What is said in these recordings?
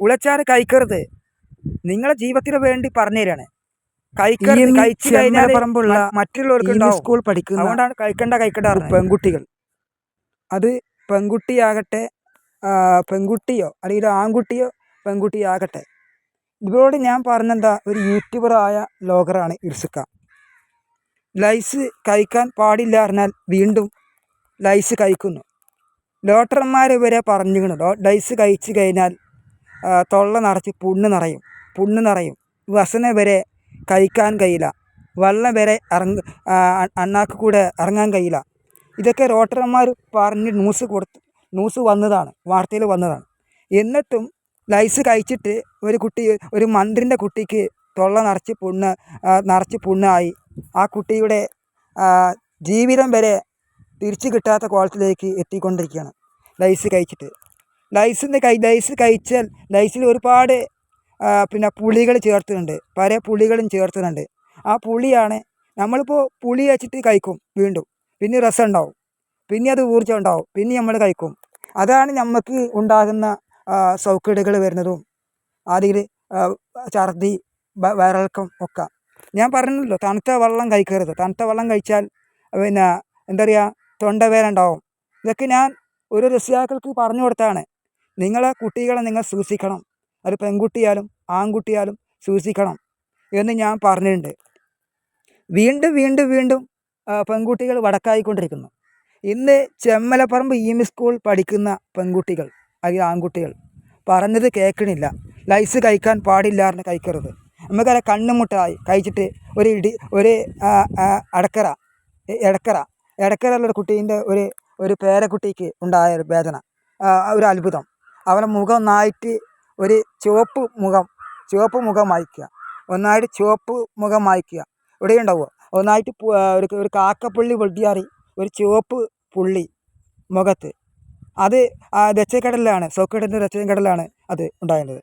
പുളച്ചാറ് കഴിക്കരുത്. നിങ്ങളെ ജീവിതത്തിന് വേണ്ടി പറഞ്ഞു തരാണ് കഴിക്കരുത്. ഈ കഴിച്ചു കഴിഞ്ഞാൽ മറ്റുള്ളവർക്ക് ഉണ്ടാവും. സ്കൂൾ പഠിക്കുന്ന അതുകൊണ്ടാണ് കഴിക്കണ്ട കഴിക്കണ്ട പറഞ്ഞത്. പെൺകുട്ടികൾ. അത് പെൺകുട്ടിയാകട്ടെ പെൺകുട്ടിയോ അല്ലെങ്കിൽ ആൺകുട്ടിയോ പെൺകുട്ടിയാകട്ടെ. ഇവരോട് ഞാൻ പറഞ്ഞെന്താ? ഒരു യൂട്യൂബറായ ലോഗറാണ് ഇർസുക്ക. ലൈസ് കഴിക്കാൻ പാടില്ല പറഞ്ഞാൽ വീണ്ടും ലൈസ് കഴിക്കുന്നു. ഡോക്ടർമാർ വരെ പറഞ്ഞിരുന്നു ലൈസ് കഴിച്ചു കഴിഞ്ഞാൽ തൊള്ള നിറച്ച് പുണ്ണ് നിറയും. പുണ്ണ് നിറയും. വസന വരെ കഴിക്കാൻ കഴിയില്ല. വെള്ളം വരെ ഇറങ്ങ അണ്ണാക്ക് കൂടെ ഇറങ്ങാൻ കഴിയില്ല. ഇതൊക്കെ റോട്ടർമാർ പറഞ്ഞ് ന്യൂസ് കൊടുത്ത് ന്യൂസ് വന്നതാണ് വാർത്തയിൽ വന്നതാണ്. എന്നിട്ടും ലൈസ് കഴിച്ചിട്ട് ഒരു കുട്ടി ഒരു മന്ത്രിന്റെ കുട്ടിക്ക് തൊള്ള നിറച്ച് പുണ്ണ് നിറച്ച് പുണ്ണായി. ആ കുട്ടിയുടെ ജീവിതം വരെ തിരിച്ചു കിട്ടാത്ത കോളത്തിലേക്ക് എത്തിക്കൊണ്ടിരിക്കുകയാണ് ലൈസ് കഴിച്ചിട്ട്. ലൈസിന്റെ കൈ ലൈസ് കഴിച്ചാൽ ലൈസിൽ ഒരുപാട് പിന്നെ പുളികൾ ചേർത്തുന്നുണ്ട് പല പുളികളും ചേർത്തുന്നുണ്ട് ആ പുളിയാണ് നമ്മളിപ്പോൾ പുളി വെച്ചിട്ട് കഴിക്കും വീണ്ടും. പിന്നെ രസം ഉണ്ടാവും. പിന്നെ അത് ഊർജം ഉണ്ടാവും. പിന്നെ നമ്മൾ കഴിക്കും. അതാണ് നമുക്ക് ഉണ്ടാകുന്ന സൗക്കേടുകൾ വരുന്നതും അതിൽ ഛർദി വയറിളക്കം ഒക്കെ. ഞാൻ പറഞ്ഞല്ലോ തണുത്ത വെള്ളം കഴിക്കരുത്. തണുത്ത വെള്ളം കഴിച്ചാൽ പിന്നെ എന്താ പറയുക തൊണ്ടവേദന ഉണ്ടാവും. ഇതൊക്കെ ഞാൻ ഒരു രക്ഷിതാക്കൾക്ക് പറഞ്ഞു കൊടുത്താണ് നിങ്ങളെ കുട്ടികളെ നിങ്ങൾ സൂക്ഷിക്കണം അത് പെൺകുട്ടിയാലും ആൺകുട്ടിയാലും സൂക്ഷിക്കണം എന്ന് ഞാൻ പറഞ്ഞിട്ടുണ്ട്. വീണ്ടും വീണ്ടും വീണ്ടും പെൺകുട്ടികൾ വടക്കായിക്കൊണ്ടിരിക്കുന്നു. ഇന്ന് ചെമ്മലപ്പറമ്പ് ഇ എം സ്കൂൾ പഠിക്കുന്ന പെൺകുട്ടികൾ അല്ലെങ്കിൽ ആൺകുട്ടികൾ പറഞ്ഞത് കേൾക്കണില്ല. ലൈസ് കഴിക്കാൻ പാടില്ല എന്ന് കഴിക്കരുത്. നമുക്കറിയാം കണ്ണുമുട്ടായി കഴിച്ചിട്ട് ഒരു ഇടി ഒരു അടക്കറ ഇടക്കറ എടക്കറ എടക്കരയുള്ള കുട്ടീന്റെ ഒരു ഒരു പേരക്കുട്ടിക്ക് ഉണ്ടായ ഒരു വേദന ഒരു അത്ഭുതം. അവന്റെ മുഖം ഒന്നായിട്ട് ഒരു ചുവപ്പ് മുഖം ചുവപ്പ് മുഖം മായ്ക്കുക. ഒന്നായിട്ട് ചുവപ്പ് മുഖം മായ്ക്കുക. ഇവിടെ ഉണ്ടാവുക. ഒന്നായിട്ട് ഒരു ഒരു കാക്കപ്പുള്ളി വെട്ടിയാറി ഒരു ചുവപ്പ് പുള്ളി മുഖത്ത്. അത് ദച്ചക്കടലിലാണ് സോക്കടലിന്റെ ദച്ചക്കടലിലാണ് അത് ഉണ്ടായത്.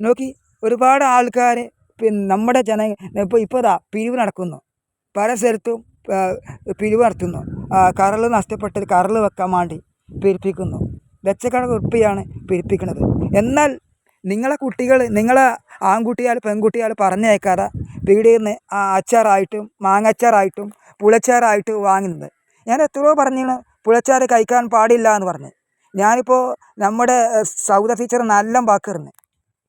നോക്കി ഒരുപാട് ആൾക്കാർ പിന്നെ നമ്മുടെ ജന ഇപ്പോൾ ഇപ്പോൾ ഇതാ പിരിവ് നടക്കുന്നു. പല സ്ഥലത്തും പിരിവ് നടത്തുന്നു. കരൾ നഷ്ടപ്പെട്ടത് കരൾ വെക്കാൻ വേണ്ടി പിരിപ്പിക്കുന്നു ലക്ഷക്കണക്കിന് ഉറുപ്പിയാണ് പിരിപ്പിക്കുന്നത് എന്നാൽ നിങ്ങളെ കുട്ടികൾ നിങ്ങളെ ആൺകുട്ടിയാൽ പെൺകുട്ടിയാൽ പറഞ്ഞേക്കാതെ പീടിയിൽ നിന്ന് ആ അച്ചാറായിട്ടും മാങ്ങച്ചാറായിട്ടും പുളച്ചാറായിട്ട് വാങ്ങുന്നത്. ഞാൻ എത്രയോ പറഞ്ഞാണ് പുളച്ചാറ് കഴിക്കാൻ പാടില്ല എന്ന് പറഞ്ഞ്. ഞാനിപ്പോൾ നമ്മുടെ സൗദ ടീച്ചർ നല്ല വാക്കറിന്.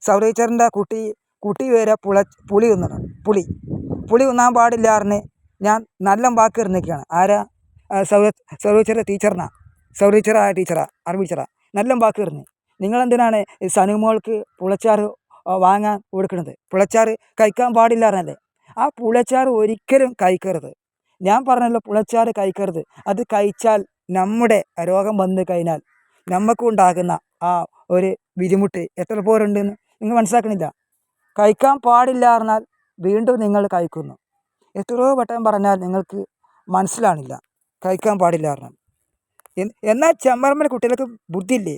സൗദ ടീച്ചറിന്റെ കുട്ടി കുട്ടി വരെ പുള പുളി തിന്നണം. പുളി. പുളി തിന്നാൻ പാടില്ല പറഞ്ഞ് ഞാൻ നല്ല വാക്കിറിഞ്ഞിരിക്കുകയാണ് ആരാ? സൗദ സൗദ ടീച്ചറിനാണ് ടീച്ചറിനാ. സൗദ ടീച്ചറാ ടീച്ചറാ അറബി ടീച്ചറാ. നല്ല വാക്ക് വരുന്നത് നിങ്ങളെന്തിനാണ് സനു സനുമോൾക്ക് പുളച്ചാറ് വാങ്ങാൻ കൊടുക്കുന്നത് പുളച്ചാറ് കഴിക്കാൻ പാടില്ല എന്നല്ലേ ആ പുളച്ചാറ് ഒരിക്കലും കഴിക്കരുത്. ഞാൻ പറഞ്ഞല്ലോ പുളച്ചാറ് കഴിക്കരുത്. അത് കഴിച്ചാൽ നമ്മുടെ രോഗം വന്നു കഴിഞ്ഞാൽ നമുക്കുണ്ടാകുന്ന ആ ഒരു ബുദ്ധിമുട്ട് എത്ര പോരുണ്ടെന്ന് നിങ്ങൾ മനസ്സിലാക്കണില്ല. കഴിക്കാൻ പാടില്ല പറഞ്ഞാൽ വീണ്ടും നിങ്ങൾ കഴിക്കുന്നു. എത്രയോ വട്ടം പറഞ്ഞാൽ നിങ്ങൾക്ക് മനസ്സിലാണില്ല കഴിക്കാൻ പാടില്ല പറഞ്ഞാൽ എൻ- എന്നാൽ ചെമ്മർമ്മന കുട്ടികൾക്ക് ബുദ്ധിയില്ലേ?